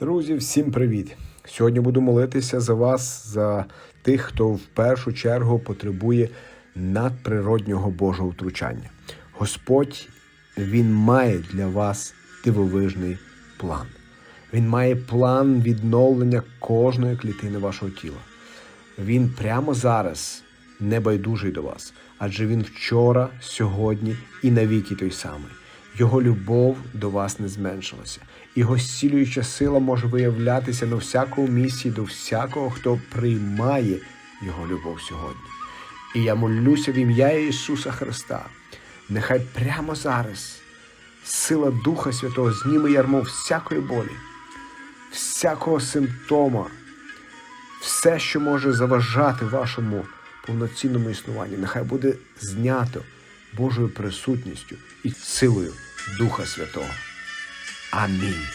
Друзі, всім привіт! Сьогодні буду молитися за вас, за тих, хто в першу чергу потребує надприроднього Божого втручання. Господь Він має для вас дивовижний план. Він має план відновлення кожної клітини вашого тіла. Він прямо зараз не байдужий до вас, адже він вчора, сьогодні і навіки той самий. Його любов до вас не зменшилася. Його зцілююча сила може виявлятися на всякому місці до всякого, хто приймає Його любов сьогодні. І я молюся в ім'я Ісуса Христа. Нехай прямо зараз сила Духа Святого зніме ярмо всякої болі, всякого симптома, все, що може заважати вашому повноцінному існуванню, нехай буде знято Божою присутністю і силою Духа Святого. Амінь.